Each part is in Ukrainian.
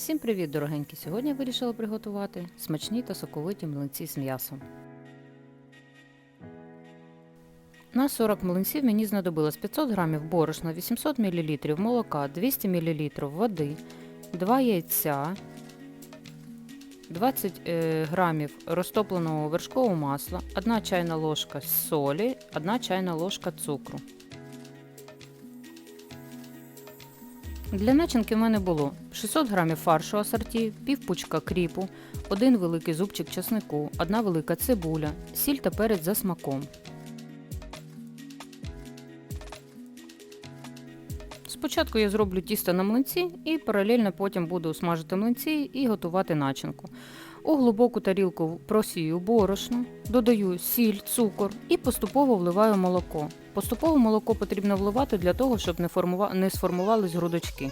Всім привіт, дорогенькі! Сьогодні я вирішила приготувати смачні та соковиті млинці з м'ясом. На 40 млинців мені знадобилось 500 г борошна, 800 мл молока, 200 мл води, 2 яйця, 20 е, грамів розтопленого вершкового масла, 1 чайна ложка солі, 1 чайна ложка цукру. Для начинки в мене було 600 грамів фаршу асорті, пів пучка кріпу, один великий зубчик чеснику, одна велика цибуля, сіль та перець за смаком. Спочатку я зроблю тісто на млинці і паралельно потім буду смажити млинці і готувати начинку. У глибоку тарілку просію борошно, додаю сіль, цукор і поступово вливаю молоко. Поступово молоко потрібно вливати для того, щоб не, формува... не сформувались грудочки.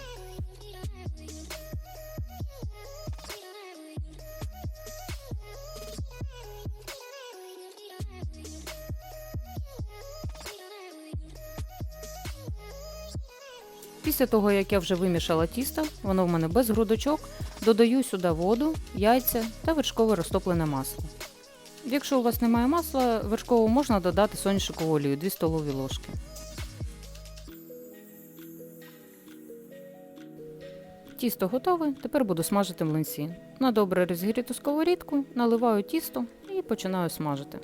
Після того, як я вже вимішала тісто, воно в мене без грудочок, додаю сюди воду, яйця та вершкове розтоплене масло. Якщо у вас немає масла вершкового, можна додати соняшникову олію 2 столові ложки. Тісто готове, тепер буду смажити млинці. На добре розігріту сковорідку наливаю тісто і починаю смажити.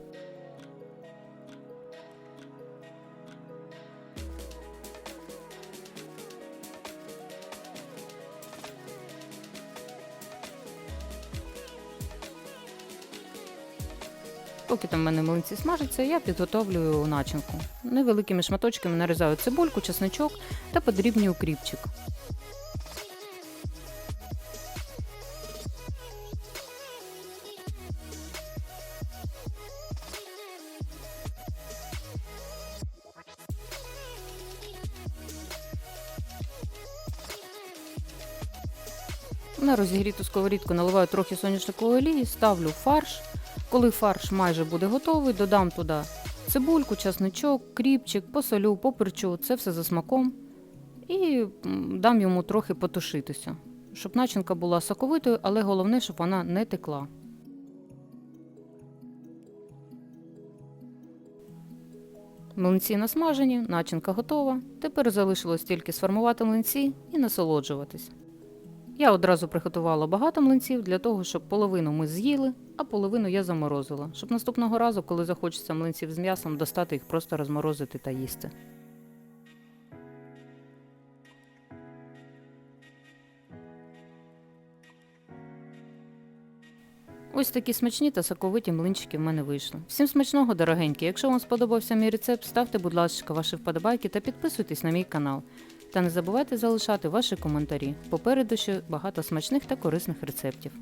Поки там в мене млинці смажаться, я підготовлюю начинку. Невеликими шматочками нарізаю цибульку, чесничок та подрібнюю укріпчик. На розігріту сковорідку наливаю трохи соняшникової олії, ставлю фарш. Коли фарш майже буде готовий, додам туди цибульку, часничок, кріпчик, посолю, поперчу, це все за смаком. І дам йому трохи потушитися, щоб начинка була соковитою, але головне, щоб вона не текла. Млинці насмажені, начинка готова. Тепер залишилось тільки сформувати млинці і насолоджуватись. Я одразу приготувала багато млинців для того, щоб половину ми з'їли, а половину я заморозила, щоб наступного разу, коли захочеться млинців з м'ясом, достати їх просто розморозити та їсти. Ось такі смачні та соковиті млинчики в мене вийшли. Всім смачного, дорогенькі! Якщо вам сподобався мій рецепт, ставте, будь ласка, ваші вподобайки та підписуйтесь на мій канал. Та не забувайте залишати ваші коментарі. Попереду ще багато смачних та корисних рецептів.